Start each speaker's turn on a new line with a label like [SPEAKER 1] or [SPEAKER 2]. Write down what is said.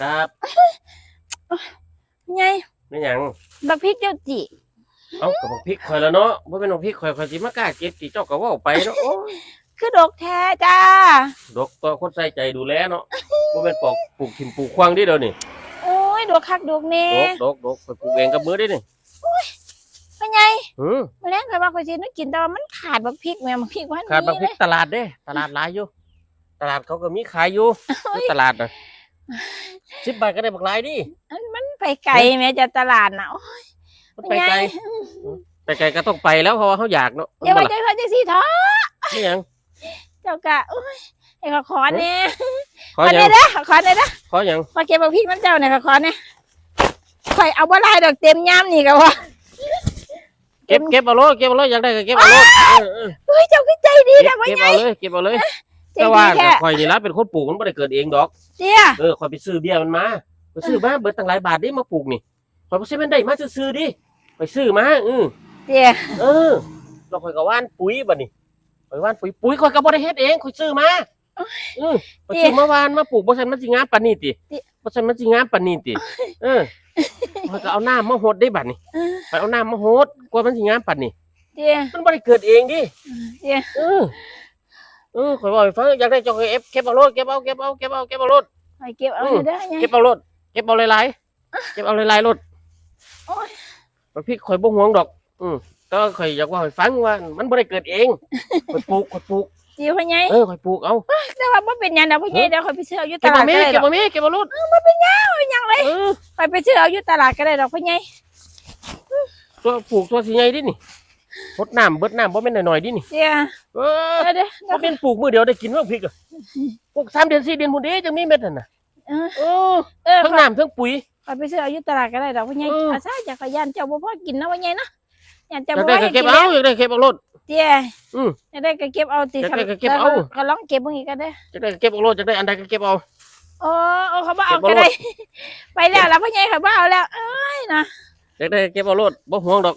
[SPEAKER 1] ครับไงไม่หยัง
[SPEAKER 2] บักพริกเจ้าจิ
[SPEAKER 1] เอากับบักพริกคอยแล้วเนาะบ่เป็นบักพริกคอยคอยสิมากล้าเก็บตีเจ้าก็เว่าไปเนาะ
[SPEAKER 2] คือดอกแท้จ้า
[SPEAKER 1] ดอกตัวคนใส่ใจดูแลเนาะบ่เป็นปอกปลูกถิ่มปลูกควางดิเดี๋ยวนี่
[SPEAKER 2] โอ้ยดอกคักดอกเน่
[SPEAKER 1] ดอกดอกดอกปลูกเองกับมือได้นี่โอ้ย
[SPEAKER 2] เป็นไง
[SPEAKER 1] หือ
[SPEAKER 2] มาแล้วคอยว่าคอยสินกินแต่ว่ามันขาดบักพริกแม่บักพริกวันนี้
[SPEAKER 1] ขาดบักพริกตลาดเด้ตลาดหลายอยู่ตลาดเขาก็มีขายอยู่ตลาดเลย 10บาทก็ได้บักหลายดิ
[SPEAKER 2] มันมันไปไกลแม่จะตลาดน่ะโอ้ย
[SPEAKER 1] มันไปไกลไปไกลก็ต้องไปแล้วเพราะว่าเขาอยากเนาะ
[SPEAKER 2] อย่า
[SPEAKER 1] มั
[SPEAKER 2] ไป
[SPEAKER 1] นบ่ล่ะ
[SPEAKER 2] ใจเขาจังซี่ท้อ
[SPEAKER 1] นี่หยัง
[SPEAKER 2] เจ้ากะโอ้ยให้เขาขอแน่
[SPEAKER 1] ขอ
[SPEAKER 2] ขอ
[SPEAKER 1] หยั
[SPEAKER 2] แน่
[SPEAKER 1] ง
[SPEAKER 2] เด้อขอแน่เด้อ
[SPEAKER 1] ขอหยัง
[SPEAKER 2] ขอเก็บบักพริกน้ำเจ้าเนี่ยค่ะขอแน่ข่อยเอาบ่ได้ดอกเต็มย่ามนี่ก็ว่า
[SPEAKER 1] เก็บเก็บเอาโลดเก็บเอาโลดอยากได้ก็เก็บเอาโลดเออเออ
[SPEAKER 2] เฮ้ยเจ้าคือใจดี
[SPEAKER 1] เก็
[SPEAKER 2] นะ
[SPEAKER 1] บ
[SPEAKER 2] พ่อ
[SPEAKER 1] เก็บ
[SPEAKER 2] ใหญ่
[SPEAKER 1] เอาเลยเก็บเอาเลย
[SPEAKER 2] ใจ
[SPEAKER 1] แต่
[SPEAKER 2] ดี
[SPEAKER 1] ว่า
[SPEAKER 2] แค่
[SPEAKER 1] ข่อยนี่ละเป็นคนปลูกมันไม่ได้เกิดเองดอก
[SPEAKER 2] เตี้ย
[SPEAKER 1] เออข่อยไปซื้อเบี้ยมันมาไปซื้อมาเบิดตั้งหลายบาทดิมาปลูกนี่ข่อยบ่ใช่มันได้มาซื้อๆดิไปซื้อมาเออ
[SPEAKER 2] เตี้ย
[SPEAKER 1] เออเราข่อยก็ว่านปุ๋ยบัดนี้ข่อยว่านปุ๋ยปุ๋ยข่อยก็บ่ได้เฮ็ดเองข่อยซื้อมาเออไปซื้อมาหวานมาปลูกบ่ซั่นมันสิงามปานนี้ติบ่ซั่นมันสิงามปานนี้ติเออข่อยก็เอาน้ำมาหดได้บัดนี้
[SPEAKER 2] เออ
[SPEAKER 1] ไปเอาน้ำมาหดกว่ามันสิงามปานนี้
[SPEAKER 2] เตี้ย
[SPEAKER 1] มันบ่ได้เกิดเองดิ
[SPEAKER 2] เตี้ย
[SPEAKER 1] เออ เออข่อยบอกให้ฟังอยากได้เจอกเอฟเก็บเอาโลดเก็บเอาเก็บเอาเก็บเอาเก็บเอาโลด
[SPEAKER 2] ข่อยเก็บเอา
[SPEAKER 1] อืม
[SPEAKER 2] เด้อไง
[SPEAKER 1] เก็บเอาโลดเก็บเอาหลายๆเก็บเอาหลายๆโลด
[SPEAKER 2] โอ้ย
[SPEAKER 1] มันพี่ข่อยบ่ห่วงดอก อืมแต่ว่าข่อยอยากว่าให้ฟังว่า มันบ่ได้เกิดเองข่อยปลูกข่อยปลูก
[SPEAKER 2] เตี้ยพ่อใหญ่
[SPEAKER 1] เออข่อยปลูกเอา
[SPEAKER 2] แต่ว่าบ่เป็นหยังนะพ่อใหญ่เดี๋ยวข่อยไปซื้อเอาอยู่ต
[SPEAKER 1] เก็บ
[SPEAKER 2] ลา
[SPEAKER 1] เอา
[SPEAKER 2] ด
[SPEAKER 1] แม่
[SPEAKER 2] ก็ได้
[SPEAKER 1] เก็
[SPEAKER 2] ด
[SPEAKER 1] บอกเอาแม่เก็บเอาโลด
[SPEAKER 2] บ่เป็นหยังบ่เป็นหยังเลย
[SPEAKER 1] เออ
[SPEAKER 2] ข่อยไปซื้อเอาอยู่ตลาดก็ได้ดอกพ่อใหญ่
[SPEAKER 1] ตัวปลูกตัวสิใหญ่ดินี่ รดน้ำเบิดน้ำบ่แม่นน้อยๆดินี่
[SPEAKER 2] เตี้ย
[SPEAKER 1] เออ
[SPEAKER 2] เด้อเด้อ
[SPEAKER 1] บ่เป็นปลูกมื้อเดียวได้กินว่าพริกอะปลูกสามเดือนสี่เดือนพุ่นเด้จังมีเม็ดนั่นน่ะ
[SPEAKER 2] เออ
[SPEAKER 1] เออ
[SPEAKER 2] เออ
[SPEAKER 1] ทั้งน้ำทั้งปุ๋ย
[SPEAKER 2] ข่อยไปซื้อเอาอยู่ตลาดก็ได้ดอกพ่อใหญ่
[SPEAKER 1] เออ
[SPEAKER 2] อาซาจะขยันเจ้าบ่พอกินนะพ่อใหญ่นะยัน
[SPEAKER 1] อ
[SPEAKER 2] เจ้า
[SPEAKER 1] ยาก
[SPEAKER 2] บ่
[SPEAKER 1] ได้
[SPEAKER 2] พอ
[SPEAKER 1] ก็
[SPEAKER 2] ให้
[SPEAKER 1] เก็
[SPEAKER 2] กิ
[SPEAKER 1] บ
[SPEAKER 2] น
[SPEAKER 1] เอา
[SPEAKER 2] แล้ว
[SPEAKER 1] อยากได้เก็บเอาโลด
[SPEAKER 2] เตี้ย
[SPEAKER 1] อืม
[SPEAKER 2] อยากได้ก็เก็บเอาติ
[SPEAKER 1] อยากได้ก็เก็บเอา
[SPEAKER 2] ก็ลองเก็บเบิ่งอีกก็ได้
[SPEAKER 1] อยากได้ก็เก็บเอาโลดอยากได้อันใดก็เก็บเอา
[SPEAKER 2] โอ้โอ้เขาบ่เอา
[SPEAKER 1] เก็บบ่
[SPEAKER 2] ก็
[SPEAKER 1] โลด
[SPEAKER 2] ได้ ไปแล้วแล้วพ่อใหญ่เขาบ่เอาแล้ว เอ้ยนะ
[SPEAKER 1] อยากได้ก็เก็บเอาโลดบ่ห่วงดอก